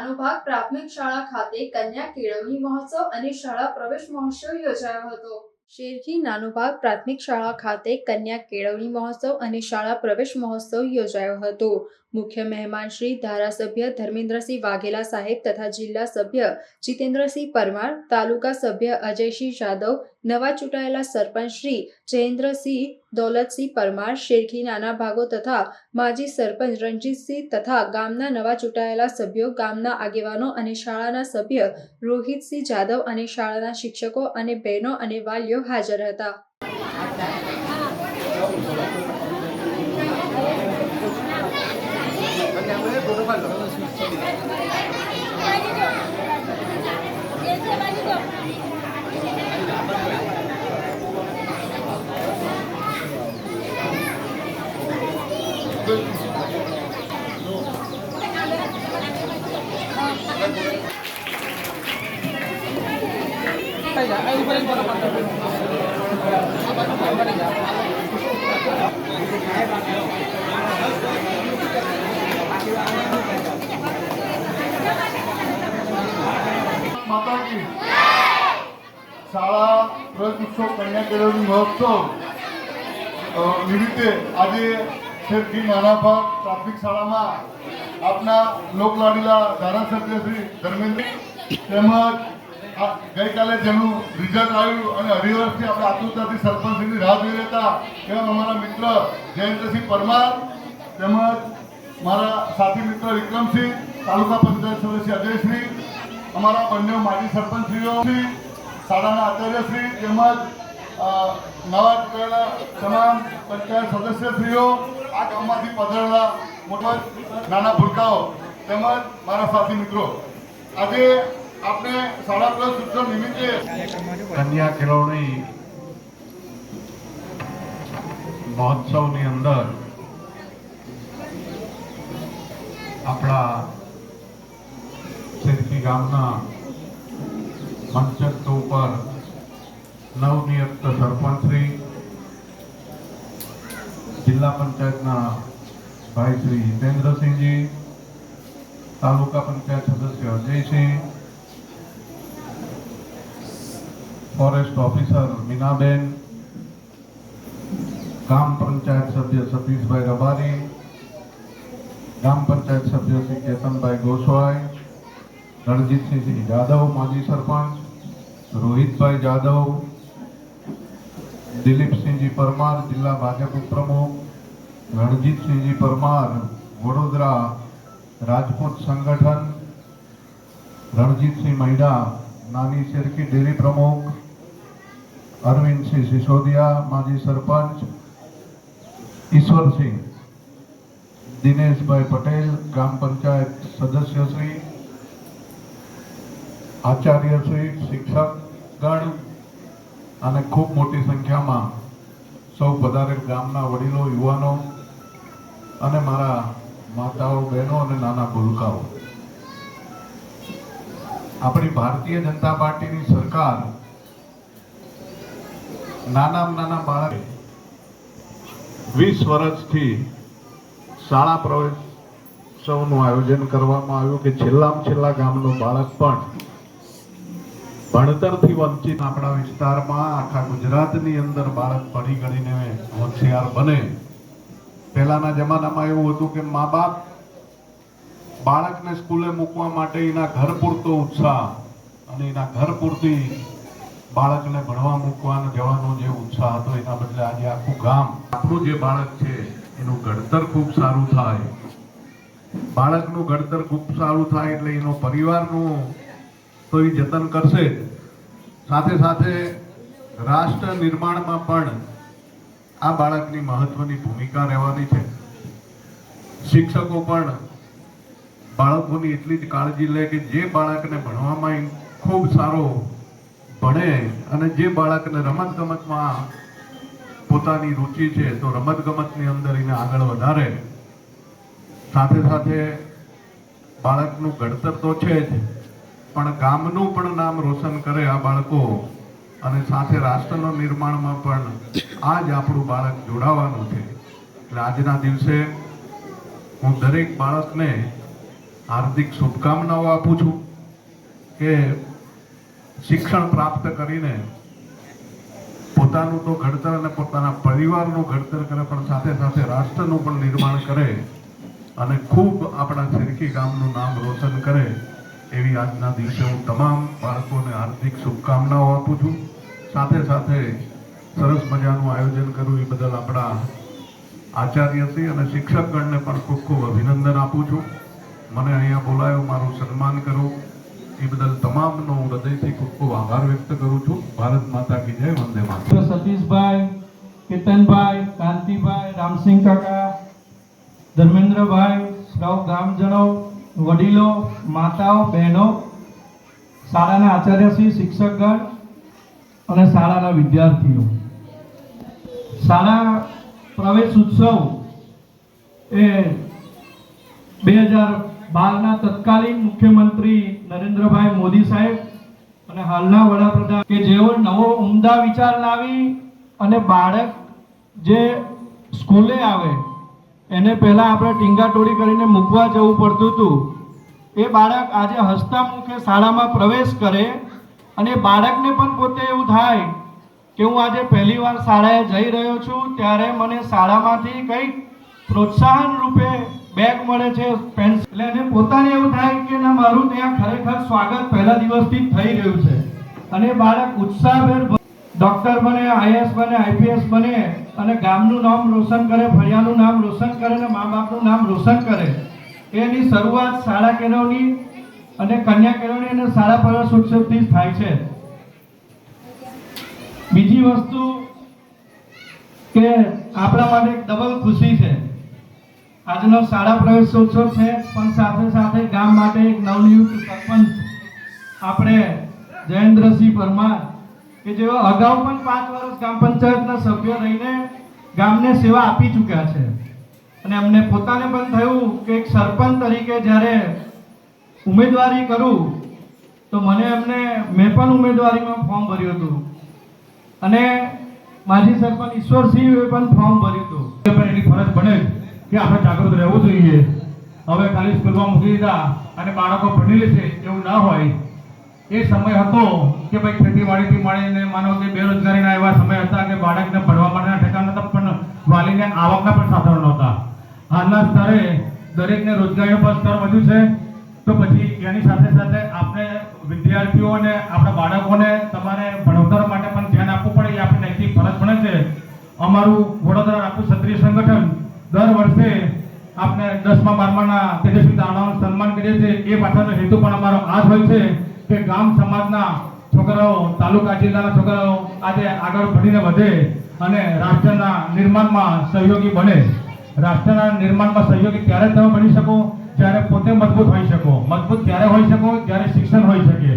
નાનોભાગ પ્રાથમિક શાળા ખાતે કન્યા કેળવણી મહોત્સવ અને શાળા પ્રવેશ મહોત્સવ યોજાયો હતો. શેરજી નાનોભાગ પ્રાથમિક શાળા ખાતે કન્યા કેળવણી મહોત્સવ અને શાળા પ્રવેશ મહોત્સવ યોજાયો હતો. મુખ્ય મહેમાન શ્રી ધારાસભ્ય ધર્મેન્દ્રસિંહ વાઘેલા સાહેબ તથા જિલ્લા સભ્ય જીતેન્દ્રસિંહ પરમાર, તાલુકા સભ્ય અજયસિંહ જાદવ નવા ચૂંટાયેલા સરપંચ શ્રી જયેન્દ્રસિંહ દૌલતસિંહ પરમાર, શેરખી નાના ભાગો તથા માજી સરપંચ રણજીતસિંહ તથા ગામના નવા ચૂંટાયેલા સભ્યો, ગામના આગેવાનો અને શાળાના સભ્ય રોહિતસિંહ જાદવ અને શાળાના શિક્ષકો અને બહેનો અને વાલીઓ હાજર હતા. માતા કી શાળા પ્રવેશ ઉત્સવ કન્યા કેળવણી મહોત્સવ અ, નિમિત્તે આજે શેરથી નાના ભાગ પ્રાથમિક શાળામાં આપના લોકલાડીલા ધારાસભ્ય શ્રી ધર્મેન્દ્ર તેમજ આ ગઈકાલે જેનું રિઝલ્ટ આવ્યું અને હરિવર્ષથી આપણે આતુરતાથી સરપંચની રાહ જોઈ રહેતા એવા અમારા મિત્ર જયંતસિંહ પરમાર તેમજ મારા સાથી મિત્ર વિક્રમસિંહ, તાલુકા પંચાયત સદસ્ય અજયશ્રી, અમારા બંને માજી સરપંચશ્રીઓ શ્રી, શાળાના આચાર્યશ્રી તેમજ નવા ચૂંટાયેલા તમામ પંચાયત સદસ્યશ્રીઓ, આ ગામમાંથી પધરેલા મોટા નાના ભૂલકાઓ તેમજ મારા સાથી મિત્રો. આજે આપણે સાડા પ્લસ ઉત્સવ નિમિત્તે કન્યા કેળવણી મહોત્સવની અંદર આપણા સિરકી ગામના મંચસ્થ ઉપર નવનિયુક્ત સરપંચશ્રી જિલ્લા પંચાયતના ભાઈ શ્રી હિતેન્દ્રસિંહજી, તાલુકા પંચાયત સદસ્ય અજયસિંહ ફોરેસ્ટ ઓફિસર મીનાબેન ગ્રામ પંચાયત સભ્ય સતીશભાઈ રબારી ગ્રામ પંચાયત સભ્ય શ્રી કેતનભાઈ ગોસ્વાઈ, રણજીતસિંહ જાદવ, માજી સરપંચ, રોહિતભાઈ જાદવ, દિલીપસિંહજી પરમાર, જિલ્લા ભાજપ ઉપપ્રમુખ, રણજીતસિંહજી પરમાર, વડોદરા રાજપૂત સંગઠન, રણજીતસિંહ મહિડા નાની શેરકી ડેરી પ્રમુખ અરવિંદસિંહ સિસોદિયા, માજી સરપંચ ઈશ્વરસિંહ દિનેશભાઈ પટેલ, ગ્રામ પંચાયત સદસ્યશ્રી આચાર્યશ્રી શિક્ષકગણ અને ખૂબ મોટી સંખ્યામાં સૌ પધારેલ ગામના વડીલો, યુવાનો અને મારા માતાઓ, બહેનો અને નાના ભૂલકાઓ. આપણી ભારતીય જનતા પાર્ટીની સરકાર નાનામાં નાના બાળક વીસ વર્ષથી શાળા પ્રવેશોનું આયોજન કરવામાં આવ્યું કે છેલ્લામાં છેલ્લા ગામનું બાળક પણ ભણતરથી વંચિત આપણા વિસ્તારમાં, આખા ગુજરાતની અંદર બાળક ભણી ગણીને હોશિયાર બને. પહેલાના જમાનામાં એવું હતું કે મા બાપ બાળકને સ્કૂલે મૂકવા માટે એના ઘર પૂરતો ઉત્સાહ અને એના ઘર પૂરતી બાળકને ભણવા મૂકવાનો, જવાનો જે ઉત્સાહ હતો, એના બદલે આજે આખું ગામ, આપણું જે બાળક છે, એનું ઘડતર ખૂબ સારું થાય. બાળકનું ઘડતર ખૂબ સારું થાય એટલે એનો પરિવારનું તો એ જતન કરશે જ. સાથે સાથે રાષ્ટ્ર નિર્માણમાં પણ આ બાળકની મહત્વની ભૂમિકા રહેવાની છે. શિક્ષકો પણ બાળકોની એટલી જ કાળજી લે કે જે બાળકને ભણવામાં ખૂબ સારો ભણે અને જે બાળકને રમત ગમતમાં પોતાની રુચિ છે, તો રમત ગમતની અંદર એને આગળ વધારે. સાથે સાથે બાળકનું ઘડતર તો છે જ, પણ ગામનું પણ નામ રોશન કરે આ બાળકો અને સાથે રાષ્ટ્રના નિર્માણમાં પણ આ જ આપણું બાળક જોડાવાનું છે. એટલે આજના દિવસે હું દરેક બાળકને હાર્દિક શુભકામનાઓ આપું છું કે શિક્ષણ પ્રાપ્ત કરીને પોતાનું તો ઘડતર અને પોતાના પરિવારનું ઘડતર કરે, પણ સાથે સાથે રાષ્ટ્રનું પણ નિર્માણ કરે અને ખૂબ આપણા સિરકી ગામનું નામ રોશન કરે એવી આજના દિવસે હું તમામ બાળકોને હાર્દિક શુભકામનાઓ આપું છું. સાથે સાથે સરસ મજાનું આયોજન કર્યું એ બદલ આપણા આચાર્યશ્રી અને શિક્ષકગણને પણ ખૂબ ખૂબ અભિનંદન આપું છું. મને અહીંયા બોલાયો, મારું સન્માન કર્યું એ બદલ તમામનો હું હૃદયથી ખૂબ ખૂબ આભાર વ્યક્ત કરું છું. ભારત માતા કી જય, વંદે માતા સતીશભાઈ, કેતનભાઈ, કાંતિભાઈ, રામસિંહ કાકા, ધર્મેન્દ્રભાઈ, સૌ ગામજનો, વડીલો, માતાઓ, બહેનો, શાળાના આચાર્યશ્રી શિક્ષકગણ અને શાળાના વિદ્યાર્થીઓ. શાળા પ્રવેશ ઉત્સવ એ બે હજાર બારના તત્કાલીન મુખ્યમંત્રી નરેન્દ્રભાઈ મોદી સાહેબ અને હાલના વડાપ્રધાન કે જેઓ નવો ઉમદા વિચાર લાવી અને બાળક જે સ્કૂલે આવે, એને પહેલા આપણે ટીંગાટોળી કરીને મૂકવા જવું પડતું હતું. એ બાળક આજે હસતા મુખે શાળામાં પ્રવેશ કરે અને બાળકને પણ પોતે એવું થાય કે હું આજે પહેલી વાર શાળાએ જઈ રહ્યો છું, ત્યારે મને શાળામાંથી કંઈક પ્રોત્સાહન રૂપે બેગ મળે છે, પેન્સિલ. એટલે એને પોતાને એવું થાય કે ના, મારું ત્યાં ખરેખર સ્વાગત પહેલા દિવસથી થઈ રહ્યું છે. અને બાળક ઉત્સાહભેર ડોક્ટર બને આઈએસ બને, આઈપીએસ બને અને ગામનું નામ રોશન કરે, ફળિયાનું નામ રોશન કરે અને મા બાપનું નામ રોશન કરે. એની શરૂઆત શાળા કેળવણી અને કન્યા કેળવણી અને શાળા પ્રવેશ ઉત્સવથી થાય છે. બીજી વસ્તુ કે આપણા માટે ડબલ ખુશી છે. આજનો શાળા પ્રવેશોત્સવ છે, પણ સાથે સાથે ગામ માટે એક નવનિયુક્ત સરપંચ આપણે જયેન્દ્રસિંહ પરમાર, કે જેઓ અગાઉ પણ પાંચ વર્ષ ગ્રામ પંચાયતના સભ્ય રહીને ગામને સેવા આપી ચૂક્યા છે. અને અમને પોતાને પણ થયું કે એક સરપંચ તરીકે જ્યારે ઉમેદવારી કરું, તો મને એમને, મેં પણ ઉમેદવારીમાં ફોર્મ ભર્યું હતું. અને માજી સરપંચ ઈશ્વરસિંહે પણ ફોર્મ ભર્યું હતું. એની ફરજ બને કે આપણે જાગૃત રહેવું જોઈએ. હવે ખાલી સ્કૂલમાં મૂકી દીધા અને બાળકો ભણી લેશે એવું ના હોય. એ સમય હતો કે ભાઈ ખેતીવાડીથી માંડીને માનો કે બેરોજગારીના એવા સમય હતા કે બાળકને ભણવા માટેના ઠેકાણા નહોતા, પણ વાલીને આવકના પણ સાધનો નહોતા. હાલના સ્તરે દરેકને રોજગારીનું પણ સ્તર વધ્યું છે. તો પછી એની સાથે સાથે આપણે વિદ્યાર્થીઓને, આપણા બાળકોને તમારે ભણતર માટે પણ ધ્યાન આપવું પડે, એ આપણી નૈતિક ફરજ બને છે. અમારું વડોદરા રાખું ક્ષત્રિય સંગઠન દર વર્ષે આપણે દસમા, બારમાના તેજસ્વી દાણાઓનું સન્માન કરીએ છીએ. એ પાછળનો હેતુ પણ અમારો આ જ હોય છે કે ગામ સમાજના છોકરાઓ, તાલુકા જિલ્લાના છોકરાઓ આજે આગળ ભણીને વધે અને રાષ્ટ્રના નિર્માણમાં સહયોગી બને. રાષ્ટ્રના નિર્માણમાં સહયોગી ત્યારે તમે બની શકો, જ્યારે પોતે મજબૂત હોઈ શકો. મજબૂત ત્યારે હોઈ શકો, જ્યારે શિક્ષણ હોઈ શકે.